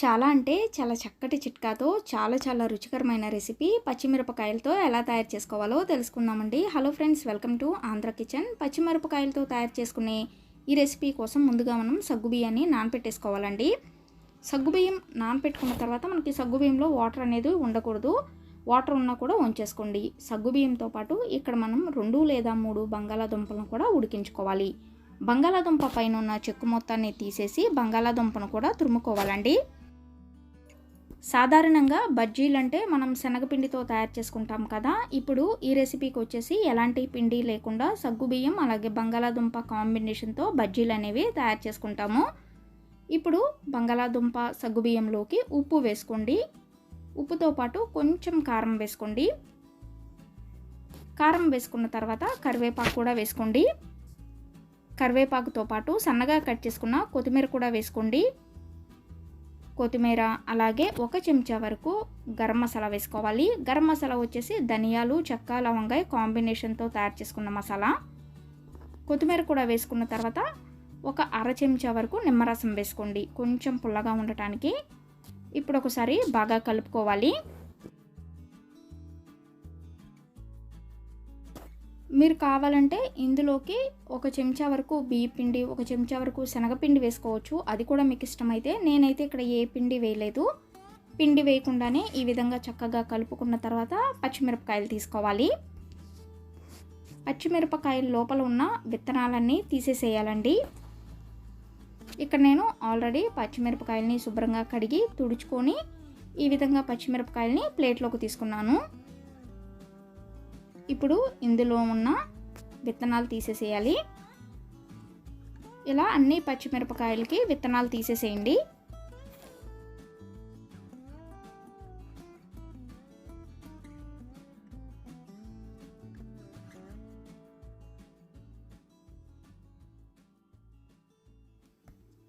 చాలా అంటే చాలా చక్కటి చిట్కాతో చాలా చాలా రుచికరమైన రెసిపీ పచ్చిమిరపకాయలతో ఎలా తయారు చేసుకోవాలో తెలుసుకుందామండి. Hello friends welcome to Andhra Kitchen. పచ్చిమిరపకాయలతో తయారు చేసుకునే ఈ రెసిపీ కోసం ముందుగా మనం సగ్గుబియ్యాన్ని నానపెట్టేసుకోవాలండి. సగ్గుబియ్యం నానపెట్టుకున్న తర్వాత మనకి సగ్గుబియ్యంలో వాటర్ అనేది ఉండకూడదు. వాటర్ ఉన్నా కూడా ఉంచేసుకోండి. సగ్గుబియ్యంతో పాటు ఇక్కడ మనం రెండు లేదా మూడు బంగాళాదుంపలను కూడా ఉడికించుకోవాలి. బంగాళాదుంప పైన ఉన్న చెక్కు మొత్తాన్ని తీసేసి బంగాళాదుంపను కూడా తురుముకోవాలండి. సాధారణంగా బజ్జీలు అంటే మనం శనగపిండితో తయారు చేసుకుంటాం కదా. ఇప్పుడు ఈ రెసిపీకి వచ్చేసి ఎలాంటి పిండి లేకుండా సగ్గుబియ్యం అలాగే బంగాళాదుంప కాంబినేషన్తో బజ్జీలు అనేవి తయారు చేసుకుంటాము. ఇప్పుడు బంగాళాదుంప సగ్గుబియ్యంలోకి ఉప్పు వేసుకోండి. ఉప్పుతో పాటు కొంచెం కారం వేసుకోండి. కారం వేసుకున్న తర్వాత కరివేపాకు కూడా వేసుకోండి. కరివేపాకుతో పాటు సన్నగా కట్ చేసుకున్న కొత్తిమీర కూడా వేసుకోండి. కొత్తిమీర అలాగే ఒక చెంచా వరకు గరం మసాలా వేసుకోవాలి. గరం మసాలా వచ్చేసి ధనియాలు చెక్క లవంగాయ కాంబినేషన్తో తయారు చేసుకున్న మసాలా. కొత్తిమీర కూడా వేసుకున్న తర్వాత ఒక అర చెంచా వరకు నిమ్మరసం వేసుకోండి. కొంచెం పుల్లగా ఉండటానికి. ఇప్పుడు ఒకసారి బాగా కలుపుకోవాలి. మీరు కావాలంటే ఇందులోకి ఒక చెంచా వరకు బియ్య పిండి ఒక చెంచా వరకు శనగపిండి వేసుకోవచ్చు. అది కూడా మీకు ఇష్టమైతే నేనైతే ఇక్కడ ఏ పిండి వేయలేదు. పిండి వేయకుండానే ఈ విధంగా చక్కగా కలుపుకున్న తర్వాత పచ్చిమిరపకాయలు తీసుకోవాలి. పచ్చిమిరపకాయల లోపల ఉన్న విత్తనాలన్నీ తీసేసేయాలండి. ఇక్కడ నేను ఆల్రెడీ పచ్చిమిరపకాయలని శుభ్రంగా కడిగి తుడుచుకొని ఈ విధంగా పచ్చిమిరపకాయలని ప్లేట్లోకి తీసుకున్నాను. ఇప్పుడు ఇందులో ఉన్న విత్తనాలు తీసేసేయాలి. ఇలా అన్ని పచ్చిమిరపకాయలకి విత్తనాలు తీసేసేయండి.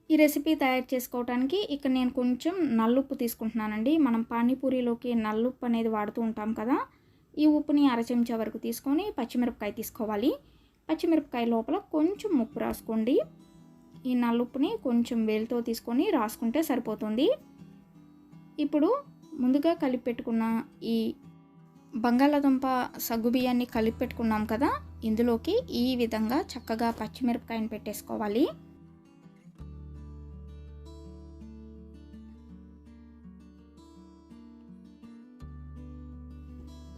ఈ రెసిపీ తయారు చేసుకోవడానికి ఇక్కడ నేను కొంచెం నల్లుప్పు తీసుకుంటున్నానండి. మనం పానీపూరిలోకి నల్లుప్పు అనేది వాడుతూ ఉంటాం కదా ఈ ఉప్పుని అర చెంచా వరకు తీసుకొని పచ్చిమిరపకాయ తీసుకోవాలి. పచ్చిమిరపకాయ లోపల కొంచెం ఉప్పు రాసుకోండి. ఈ నల్లుప్పుని కొంచెం వేలుతో తీసుకొని రాసుకుంటే సరిపోతుంది. ఇప్పుడు ముందుగా కలిపి పెట్టుకున్న ఈ బంగాళాదుంప సగ్గుబియ్యాన్ని కలిపి పెట్టుకున్నాం కదా ఇందులోకి ఈ విధంగా చక్కగా పచ్చిమిరపకాయని పెట్టేసుకోవాలి.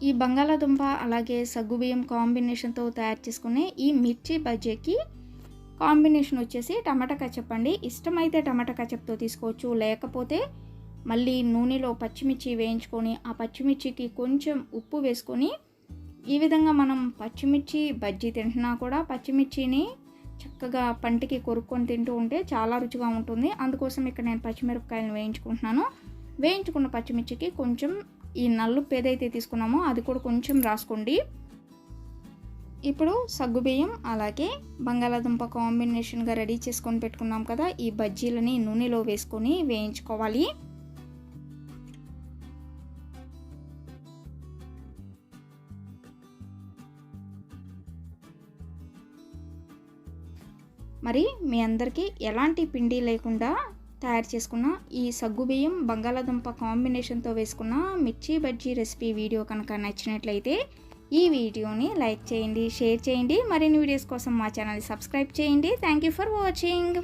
ఈ బంగాళాదుంప అలాగే సగ్గుబియ్యం కాంబినేషన్తో తయారు చేసుకునే ఈ మిర్చి బజ్జీకి కాంబినేషన్ వచ్చేసి టమాటా కచప్ అండి. ఇష్టమైతే టమాటా కచప్తో తీసుకోవచ్చు. లేకపోతే మళ్ళీ నూనెలో పచ్చిమిర్చి వేయించుకొని ఆ పచ్చిమిర్చికి కొంచెం ఉప్పు వేసుకొని ఈ విధంగా మనం పచ్చిమిర్చి బజ్జీ తింటున్నా కూడా పచ్చిమిర్చిని చక్కగా పంటికి కొరుక్కొని తింటూ ఉంటే చాలా రుచిగా ఉంటుంది. అందుకోసం ఇక్కడ నేను పచ్చిమిరపకాయలను వేయించుకుంటున్నాను. వేయించుకున్న పచ్చిమిర్చికి కొంచెం ఈ నల్లుప్పు ఏదైతే తీసుకున్నామో అది కూడా కొంచెం రాసుకోండి. ఇప్పుడు సగ్గుబియ్యం అలాగే బంగాళాదుంప కాంబినేషన్గా రెడీ చేసుకొని పెట్టుకున్నాం కదా ఈ బజ్జీలని నూనెలో వేసుకొని వేయించుకోవాలి. మరి మీ అందరికీ ఎలాంటి పిండి లేకుండా తయారు చేసుకున్న ఈ సగ్గుబియ్యం బంగాళాదుంప కాంబినేషన్తో వేసుకున్న మిర్చి బజ్జీ రెసిపీ వీడియో కనుక నచ్చినట్లయితే ఈ వీడియోని లైక్ చేయండి షేర్ చేయండి. మరిన్ని వీడియోస్ కోసం మా ఛానల్ సబ్స్క్రైబ్ చేయండి. Thank you for watching.